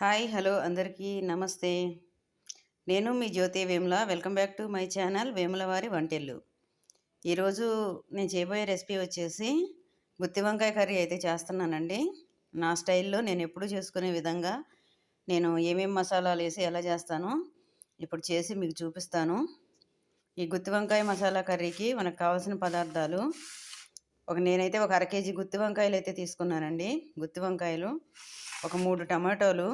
Hi hello అందరికీ నమస్తే. నేను మీ Jyothi Vemula welcome back to my channel Vemula వారి వంటిల్లు ఈరోజు నేను చేయబోయే రెసిపీ వచ్చేసి గుత్తి వంకాయ కర్రీ అయితే చేస్తున్నానండి. నా స్టైల్లో నేను ఎప్పుడు చేసుకునే విధంగా నేను ఏమేమి మసాలాలు వేసి ఎలా చేస్తానో ఇప్పుడు చేసి మీకు చూపిస్తాను. ఈ గుత్తి వంకాయ మసాలా కర్రీకి మనకు కావాల్సిన పదార్థాలు ఒక నేనైతే ఒక అర కేజీ గుత్తి వంకాయలు అయితే తీసుకున్నానండి. గుత్తి వంకాయలు ఒక మూడు టమాటోలు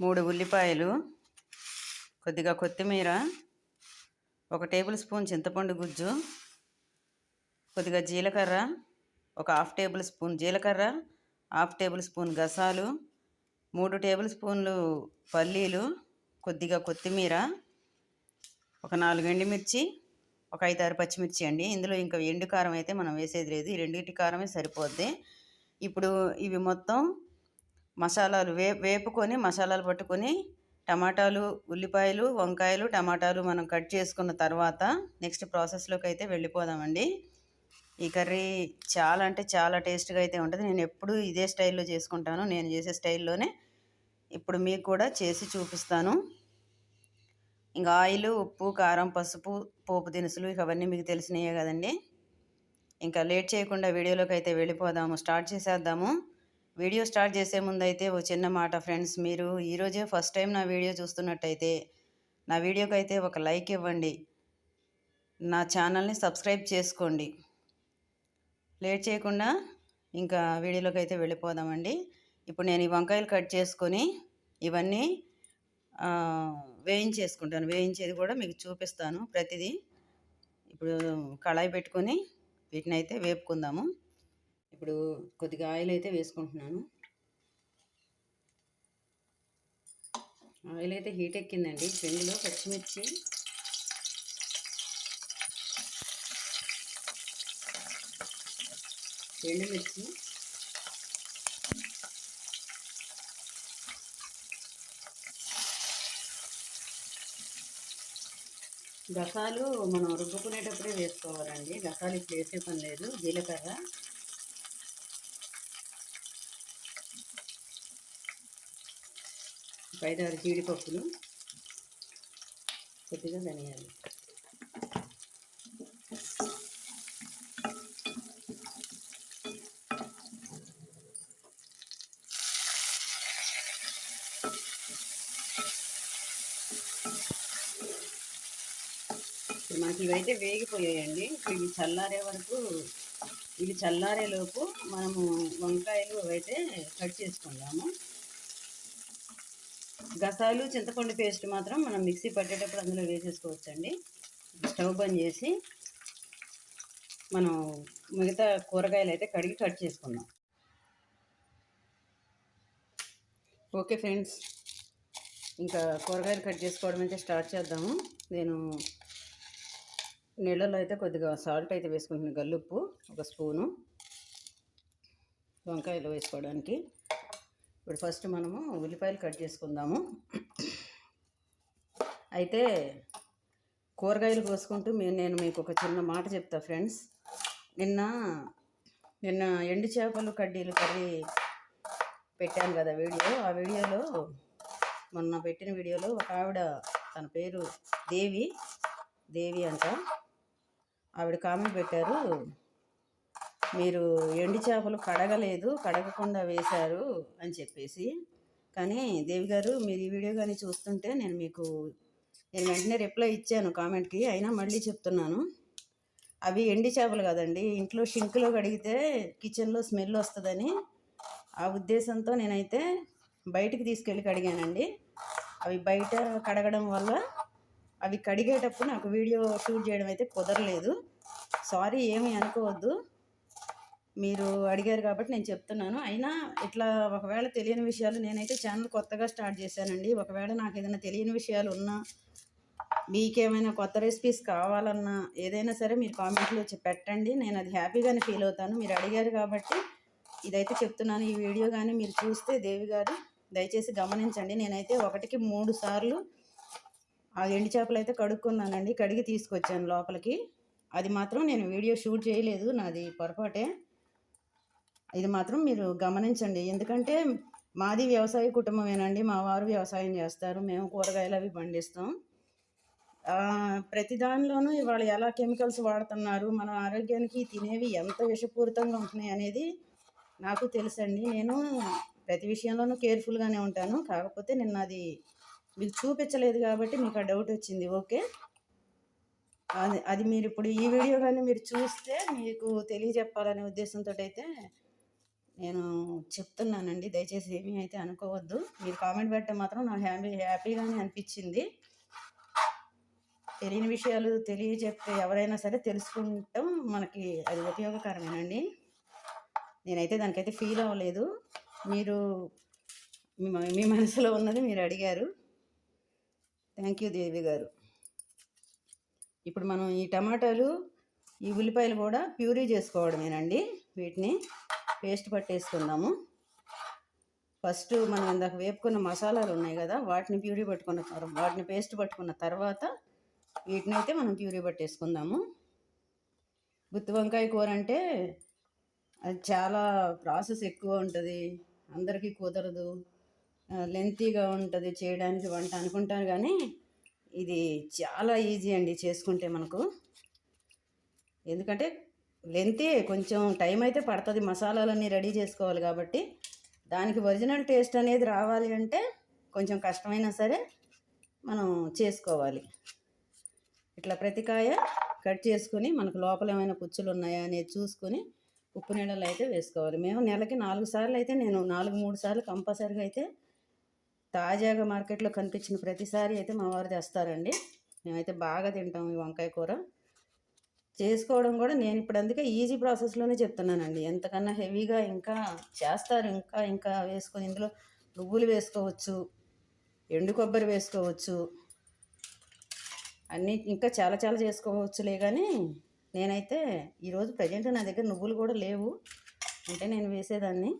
మూడు ఉల్లిపాయలు కొద్దిగా కొత్తిమీర ఒక టేబుల్ స్పూన్ చింతపండు గుజ్జు కొద్దిగా జీలకర్ర ఒక హాఫ్ టేబుల్ స్పూన్ జీలకర్ర హాఫ్ టేబుల్ స్పూన్ గసాలు మూడు టేబుల్ స్పూన్లు పల్లీలు కొద్దిగా కొత్తిమీర ఒక నాలుగు ఎండుమిర్చి ఒక ఐదు ఆరు పచ్చిమిర్చి అండి. ఇందులో ఇంకా ఎండు కారం అయితే మనం వేసేది లేదు. ఈ రెండింటి కారమే సరిపోద్ది. ఇప్పుడు ఇవి మొత్తం మసాలాలు వే వేపుకొని మసాలాలు పట్టుకొని టమాటాలు ఉల్లిపాయలు వంకాయలు టమాటాలు మనం కట్ చేసుకున్న తర్వాత నెక్స్ట్ ప్రాసెస్లోకి అయితే వెళ్ళిపోదామండి. ఈ కర్రీ చాలా అంటే చాలా టేస్ట్గా అయితే ఉంటుంది. నేను ఎప్పుడు ఇదే స్టైల్లో చేసుకుంటాను. నేను చేసే స్టైల్లోనే ఇప్పుడు మీకు కూడా చేసి చూపిస్తాను. ఇంకా ఆయిల్ ఉప్పు కారం పసుపు పోపు దినుసులు ఇవన్నీ మీకు తెలిసినాయే కదండి. ఇంకా లేట్ చేయకుండా వీడియోలోకి అయితే వెళ్ళిపోదాము. స్టార్ట్ చేసేద్దాము. వీడియో స్టార్ట్ చేసే ముందు అయితే ఓ చిన్న మాట ఫ్రెండ్స్ మీరు ఈరోజే ఫస్ట్ టైం నా వీడియో చూస్తున్నట్టయితే నా వీడియోకి అయితే ఒక లైక్ ఇవ్వండి. నా ఛానల్ని సబ్స్క్రైబ్ చేసుకోండి. లేట్ చేయకుండా ఇంకా వీడియోలోకి అయితే వెళ్ళిపోదామండి. ఇప్పుడు నేను ఈ వంకాయలు కట్ చేసుకొని ఇవన్నీ వేయించేసుకుంటాను. వేయించేది కూడా మీకు చూపిస్తాను ప్రతిదీ. ఇప్పుడు కళాయి పెట్టుకొని వీటిని అయితే వేపుకుందాము. ఇప్పుడు కొద్దిగా ఆయిల్ అయితే వేసుకుంటున్నాను. ఆయిల్ అయితే హీట్ ఎక్కిందండి. పెండులో పచ్చిమిర్చి. ఎండుమిర్చి. గసాలు మనం రుబ్బుకునేటప్పుడే వేసుకోవాలండి. గసాలు ఇప్పుడు వేసే పని లేదు. జీలకర్ర. ఐదారు జీడిపప్పులు కొద్దిగా ధనియాలు. మనకి ఇవైతే వేగిపోయాయండి. ఇవి చల్లారే వరకు ఇవి చల్లారేలోపు మనము వంకాయలు అయితే కట్ చేసుకుందాము. గసాలు చింతపండు పేస్ట్ మాత్రం మనం మిక్సీ పట్టేటప్పుడు అందులో వేసేసుకోవచ్చండి. స్టవ్ బంద్ చేసి మనం మిగతా కూరగాయలు అయితే కడిగి కట్ చేసుకుందాం. ఓకే ఫ్రెండ్స్ ఇంకా కూరగాయలు కట్ చేసుకోవడం అయితే స్టార్ట్ చేద్దాము. నేను నీళ్ళలో అయితే కొద్దిగా సాల్ట్ అయితే వేసుకుంటున్నాను గల్లుప్పు ఒక స్పూను. వంకాయలు వేసుకోవడానికి. ఇప్పుడు ఫస్ట్ మనము ఉల్లిపాయలు కట్ చేసుకుందాము. అయితే కూరగాయలు కోసుకుంటూ మీ నేను మీకు ఒక చిన్న మాట చెప్తా ఫ్రెండ్స్. నిన్న నిన్న ఎండు చేపలు కడ్డీలు కర్రీ పెట్టాను కదా వీడియో. ఆ వీడియోలో మొన్న పెట్టిన వీడియోలో ఒక ఆవిడ తన పేరు దేవి దేవి అంట. ఆవిడ కామెంట్ పెట్టారు మీరు ఎండి చేపలు కడగలేదు కడగకుండా వేశారు అని చెప్పేసి. కానీ దేవి గారు మీరు ఈ వీడియో కానీ చూస్తుంటే నేను మీకు నేను వెంటనే రిప్లై ఇచ్చాను కామెంట్కి అయినా మళ్ళీ చెప్తున్నాను. అవి ఎండి చేపలు కదండి. ఇంట్లో షింక్లో కడిగితే కిచెన్లో స్మెల్ వస్తుందని ఆ ఉద్దేశంతో నేనైతే బయటికి తీసుకెళ్ళి కడిగానండి. అవి బయట కడగడం వల్ల అవి కడిగేటప్పుడు నాకు వీడియో షూట్ చేయడం అయితే కుదరలేదు. సారీ ఏమీ అనుకోవద్దు. మీరు అడిగారు కాబట్టి నేను చెప్తున్నాను. అయినా ఇట్లా ఒకవేళ తెలియని విషయాలు నేనైతే ఛానల్ కొత్తగా స్టార్ట్ చేశానండి. ఒకవేళ నాకు ఏదైనా తెలియని విషయాలు ఉన్నా మీకేమైనా కొత్త రెసిపీస్ కావాలన్నా ఏదైనా సరే మీరు కామెంట్లో పెట్టండి. నేను అది హ్యాపీగానే ఫీల్ అవుతాను. మీరు అడిగారు కాబట్టి ఇదైతే చెప్తున్నాను. ఈ వీడియో కానీ మీరు చూస్తే దేవి గారు దయచేసి గమనించండి. నేనైతే ఒకటికి మూడు సార్లు ఆ ఎండు చేపలు అయితే కడుక్కున్నానండి. కడిగి తీసుకొచ్చాను లోపలికి. అది మాత్రం నేను వీడియో షూట్ చేయలేదు. నాది పొరపాటే. ఇది మాత్రం మీరు గమనించండి. ఎందుకంటే మాది వ్యవసాయ కుటుంబమేనండి. మా వారు వ్యవసాయం చేస్తారు. మేము కూరగాయలు అవి పండిస్తాం. ప్రతి దానిలోనూ ఇవాళ ఎలా కెమికల్స్ వాడుతున్నారు మన ఆరోగ్యానికి తినేవి ఎంత విషపూరితంగా ఉంటున్నాయి అనేది నాకు తెలుసండి. నేను ప్రతి విషయంలోనూ కేర్ఫుల్గానే ఉంటాను. కాకపోతే నిన్న అది మీకు చూపించలేదు కాబట్టి మీకు ఆ డౌట్ వచ్చింది. ఓకే? అది అది మీరు ఇప్పుడు ఈ వీడియో కానీ మీరు చూస్తే మీకు తెలియజెప్పాలనే ఉద్దేశంతో అయితే నేను చెప్తున్నానండి దయచేసి ఏమీ అయితే అనుకోవద్దు. మీరు కామెంట్ పెట్టడం మాత్రం నాకు హ్యాపీ హ్యాపీగానే అనిపించింది. తెలియని విషయాలు తెలియజెప్తే ఎవరైనా సరే తెలుసుకుంటాం. మనకి అది ఉపయోగకరమేనండి. నేనైతే దానికైతే ఫీల్ అవ్వలేదు. మీరు మీ మీ మనసులో ఉన్నది మీరు అడిగారు. థ్యాంక్ యూ దేవి గారు. ఇప్పుడు మనం ఈ టమాటాలు ఈ ఉల్లిపాయలు కూడా ప్యూరీ చేసుకోవడమేనండి వీటిని. పేస్ట్ పట్టేసుకుందాము. ఫస్ట్ మనం ఇందాక వేపుకున్న మసాలాలు ఉన్నాయి కదా వాటిని ప్యూరీ పట్టుకున్న వాటిని పేస్ట్ పట్టుకున్న తర్వాత వీటిని అయితే మనం ప్యూరీ పట్టేసుకుందాము. గుత్తి వంకాయ కూర అంటే అది చాలా ప్రాసెస్ ఎక్కువ ఉంటుంది. అందరికీ కుదరదు. లెంతీగా ఉంటుంది చేయడానికి వంట అనుకుంటారు కానీ ఇది చాలా ఈజీ అండి చేసుకుంటే మనకు. ఎందుకంటే లెంతే కొంచెం టైం అయితే పడుతుంది. మసాలాలన్నీ రెడీ చేసుకోవాలి కాబట్టి దానికి ఒరిజినల్ టేస్ట్ అనేది రావాలి అంటే కొంచెం కష్టమైనా సరే మనం చేసుకోవాలి. ఇట్లా ప్రతికాయ కట్ చేసుకుని మనకు లోపల ఏమైనా పుచ్చులు ఉన్నాయా అనేది చూసుకొని ఉప్పు నీళ్ళలో అయితే వేసుకోవాలి. మేము నెలకి నాలుగు సార్లు అయితే నేను నాలుగు మూడు సార్లు కంపల్సరీగా అయితే తాజాగా మార్కెట్లో కనిపించిన ప్రతిసారి అయితే మా వారు తెస్తారండి. మేమైతే బాగా తింటాం ఈ వంకాయ కూర. చేసుకోవడం కూడా నేను ఇప్పుడు అందుకే ఈజీ ప్రాసెస్లోనే చెప్తున్నానండి. ఎంతకన్నా హెవీగా ఇంకా చేస్తారు. ఇంకా ఇంకా వేసుకొని ఇందులో నువ్వులు వేసుకోవచ్చు ఎండు కొబ్బరి వేసుకోవచ్చు అన్నీ ఇంకా చాలా చాలా చేసుకోవచ్చులే కానీ నేనైతే ఈరోజు ప్రజెంట్ నా దగ్గర నువ్వులు కూడా లేవు. అంటే నేను వేసేదాన్ని.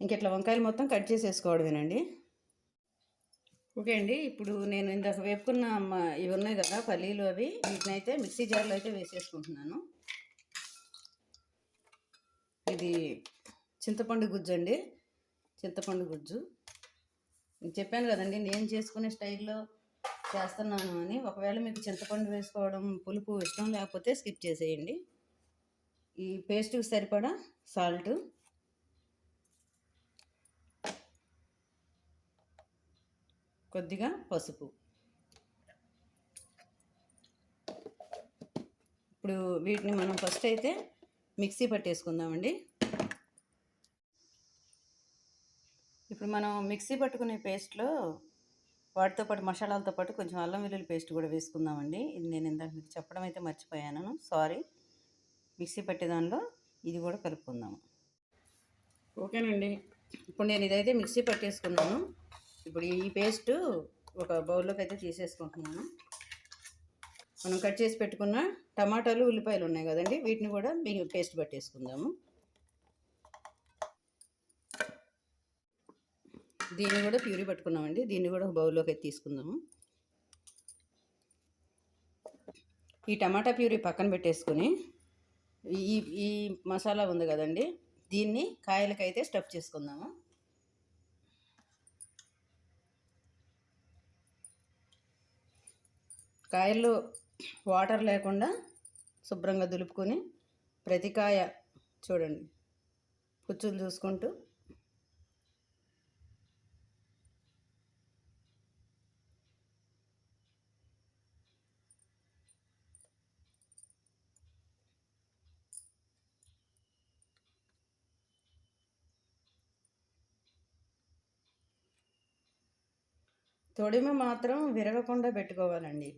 ఇంక ఇట్లా వంకాయలు మొత్తం కట్ చేసేసుకోవడమేనండి. ఓకే అండి. ఇప్పుడు నేను ఇందాక వేపుకున్న ఇవి ఉన్నాయి కదా పల్లీలు అవి. వీటిని అయితే మిక్సీ జార్లో అయితే వేసేసుకుంటున్నాను. ఇది చింతపండు గుజ్జు అండి. చింతపండు గుజ్జు. చెప్పాను కదండి నేను చేసుకునే స్టైల్లో చేస్తున్నాను అని. ఒకవేళ మీకు చింతపండు వేసుకోవడం పులుపు ఇష్టం లేకపోతే స్కిప్ చేసేయండి. ఈ పేస్ట్కి సరిపడా సాల్ట్. కొద్దిగా పసుపు. ఇప్పుడు వీటిని మనం ఫస్ట్ అయితే మిక్సీ పట్టేసుకుందామండి. ఇప్పుడు మనం మిక్సీ పట్టుకునే పేస్ట్లో వాటితో పాటు మసాలాలతో పాటు కొంచెం అల్లం వెల్లుల్లి పేస్ట్ కూడా వేసుకుందామండి. ఇది నేను ఇందాక మీకు చెప్పడం అయితే మర్చిపోయాను. సారీ మిక్సీ పట్టే దానిలో ఇది కూడా కలుపుకుందాము. ఓకేనండి. ఇప్పుడు నేను ఇదైతే మిక్సీ పట్టేసుకున్నాను. ఇప్పుడు ఈ పేస్ట్ ఒక బౌల్లోకి అయితే తీసేసుకుంటున్నాను. మనం కట్ చేసి పెట్టుకున్న టమాటాలు ఉల్లిపాయలు ఉన్నాయి కదండి వీటిని కూడా మీ- పేస్ట్ పట్టేసుకుందాము. దీన్ని కూడా ప్యూరీ పట్టుకున్నామండి దీన్ని కూడా ఒక బౌల్లోకి అయితే తీసుకుందాము. ఈ టమాటా ప్యూరీ పక్కన పెట్టేసుకుని ఈ ఈ మసాలా ఉంది కదండి దీన్ని కాయలకైతే స్టఫ్ చేసుకుందాము. కాయల్లో వాటర్ లేకుండా శుభ్రంగా దులుపుకొని ప్రతి కాయ చూడండి పుచ్చులు చూసుకుంటూ. తొడిమ మాత్రం విరగకుండా పెట్టుకోవాలండి.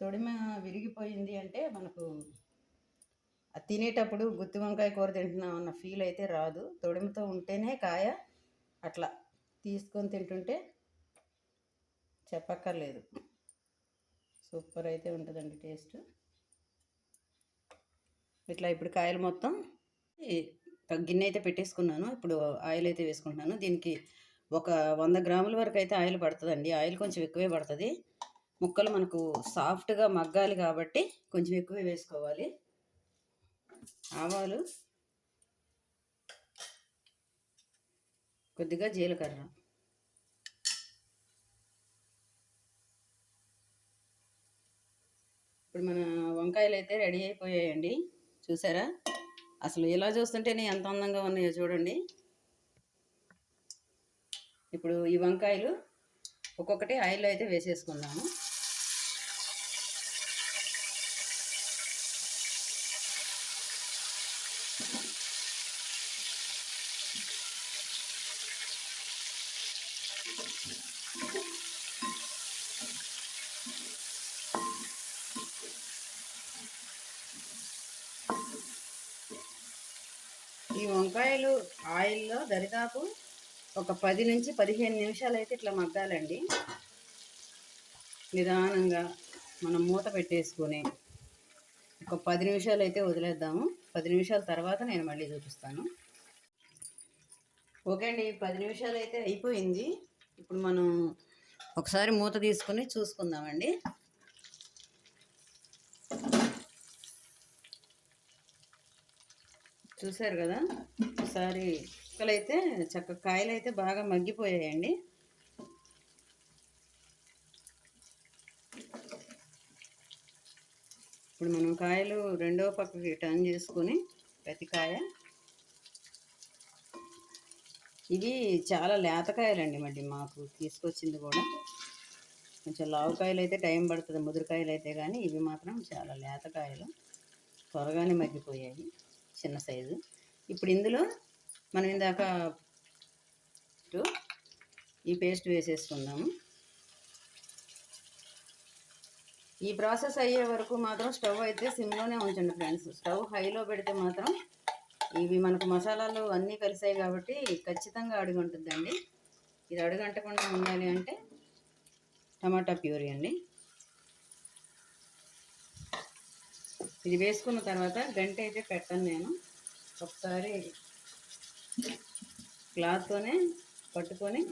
తొడిమ విరిగిపోయింది అంటే మనకు అది తినేటప్పుడు గుత్తి వంకాయ కూర తింటున్నాం అన్న ఫీల్ అయితే రాదు. తొడిమతో ఉంటేనే కాయ అట్లా తీసుకొని తింటుంటే చెప్పక్కర్లేదు. సూపర్ అయితే ఉంటుందండి టేస్ట్ ఇట్లా ఇప్పుడు కాయలు మొత్తం ఈ గిన్నె అయితే పెట్టేసుకున్నాను. ఇప్పుడు ఆయిల్ అయితే వేసుకుంటున్నాను. దీనికి ఒక వంద గ్రాముల వరకు అయితే ఆయిల్ పడుతుందండి. ఆయిల్ కొంచెం ఎక్కువే పడుతుంది. ముక్కలు మనకు సాఫ్ట్గా మగ్గాలి కాబట్టి కొంచెం ఎక్కువ వేసుకోవాలి. ఆవాలు కొద్దిగా జీలకర్ర. ఇప్పుడు మన వంకాయలు అయితే రెడీ అయిపోయాయండి. చూసారా? అసలు ఇలా చూస్తుంటేనే ఎంత అందంగా ఉన్నాయో చూడండి. ఇప్పుడు ఈ వంకాయలు ఒక్కొక్కటి ఆయిల్లో అయితే వేసేసుకుందాము. ఈ వంకాయలు ఆయిల్లో దరిదాపు ఒక పది నుంచి పదిహేను నిమిషాలు అయితే ఇట్లా మగ్గాలండి. నిదానంగా మనం మూత పెట్టేసుకొని ఒక పది నిమిషాలు అయితే వదిలేద్దాము. పది నిమిషాల తర్వాత నేను మళ్ళీ చూపిస్తాను. ఓకే అండి పది నిమిషాలు అయితే అయిపోయింది. ఇప్పుడు మనం ఒకసారి మూత తీసుకొని చూసుకుందామండి. చూసారు కదా? ఒకసారి ముక్కలైతే చక్క కాయలు అయితే బాగా మగ్గిపోయాయండి. ఇప్పుడు మనం కాయలు రెండో పక్కకి టర్న్ చేసుకొని ప్రతి కాయ. ఇవి చాలా లేతకాయలండి మళ్ళీ మాకు తీసుకొచ్చింది కూడా. కొంచెం లావుకాయలు అయితే టైం పడుతుంది ముదురుకాయలు అయితే కానీ ఇవి మాత్రం చాలా లేతకాయలు త్వరగానే మగ్గిపోయాయి. చిన్న సైజు. ఇప్పుడు ఇందులో మనం ఇందాక ఈ పేస్ట్ వేసేసుకుందాము. ఈ ప్రాసెస్ అయ్యే వరకు మాత్రం స్టవ్ అయితే సిమ్లోనే ఉంచండి ఫ్రెండ్స్. స్టవ్ హైలో పెడితే మాత్రం ఇవి మనకు మసాలాలు అన్నీ కలిసాయి కాబట్టి ఖచ్చితంగా అడుగు ఉంటుందండి ఇది అడుగంటకుండా ఉండాలి అంటే టమాటా ప్యూరీ అండి. ఇది వేసుకున్న తర్వాత గంట అయితే పెట్టను నేను. ఒకసారి క్లాత్తోనే పట్టుకొని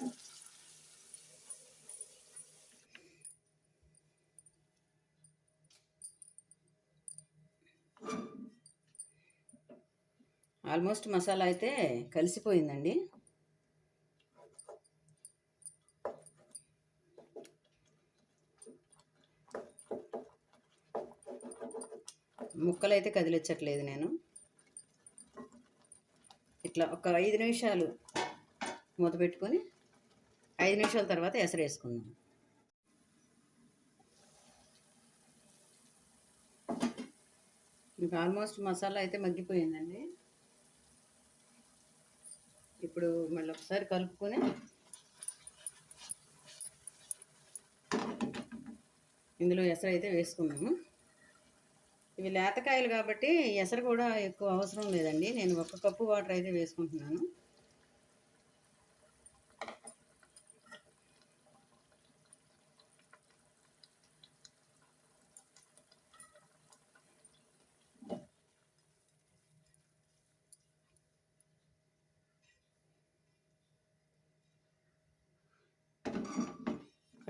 ఆల్మోస్ట్ మసాలా అయితే కలిసిపోయిందండి. ముక్కలు అయితే కదిలించట్లేదు నేను. ఇట్లా ఒక ఐదు నిమిషాలు మూత పెట్టుకొని ఐదు నిమిషాల తర్వాత ఎసరు వేసుకుందాం. ఇంకా ఆల్మోస్ట్ మసాలా అయితే మగ్గిపోయిందండి. ఇప్పుడు మళ్ళీ ఒకసారి కలుపుకొని ఇందులో ఎసరు అయితే వేసుకున్నాము ఇవి లేతకాయలు కాబట్టి ఎసరు కూడా ఎక్కువ అవసరం లేదండి. నేను ఒక కప్పు వాటర్ అయితే వేసుకుంటున్నాను.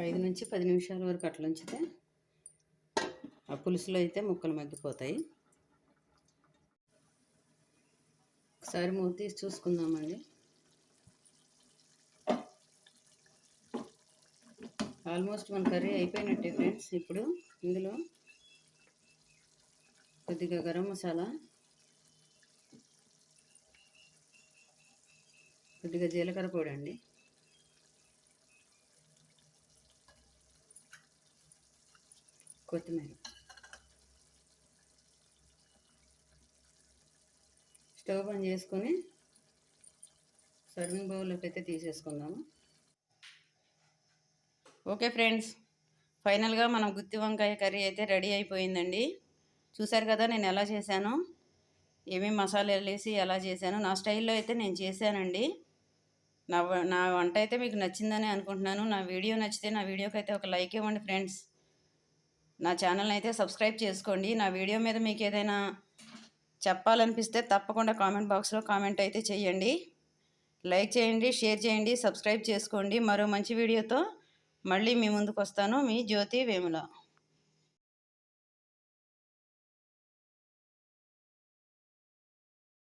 ఐదు నుంచి పది నిమిషాల వరకు అట్లా ఉంచితే పులుసులో అయితే ముక్కలు మగ్గిపోతాయి. ఒకసారి మూత తీసి చూసుకుందామండి. ఆల్మోస్ట్ మన కర్రీ అయిపోయినట్టే ఫ్రెండ్స్. ఇప్పుడు ఇందులో కొద్దిగా గరం మసాలా కొద్దిగా జీలకర్ర పొడి అండి. కొత్తిమీర. స్టవ్ ఆన్ చేసుకొని సర్వింగ్ బౌల్లోకి అయితే తీసేసుకుందాము. ఓకే ఫ్రెండ్స్ ఫైనల్గా మనం గుత్తి వంకాయ కర్రీ అయితే రెడీ అయిపోయిందండి. చూసారు కదా నేను ఎలా చేశాను? ఏమేమి మసాలాలు వేసి ఎలా చేశాను? నా స్టైల్లో అయితే నేను చేశానండి. నా నా వంట అయితే మీకు నచ్చిందని అనుకుంటున్నాను. నా వీడియో నచ్చితే నా వీడియోకి అయితే ఒక లైక్ ఇవ్వండి ఫ్రెండ్స్. నా ఛానల్ని అయితే సబ్స్క్రైబ్ చేసుకోండి. నా వీడియో మీద మీకు ఏదైనా చెప్పాలనిపిస్తే తప్పకుండా కామెంట్ బాక్స్లో కామెంట్ అయితే చేయండి. లైక్ చేయండి షేర్ చేయండి సబ్స్క్రైబ్ చేసుకోండి. మరో మంచి వీడియోతో మళ్ళీ మీ ముందుకు వస్తాను మీ జ్యోతి వేముల.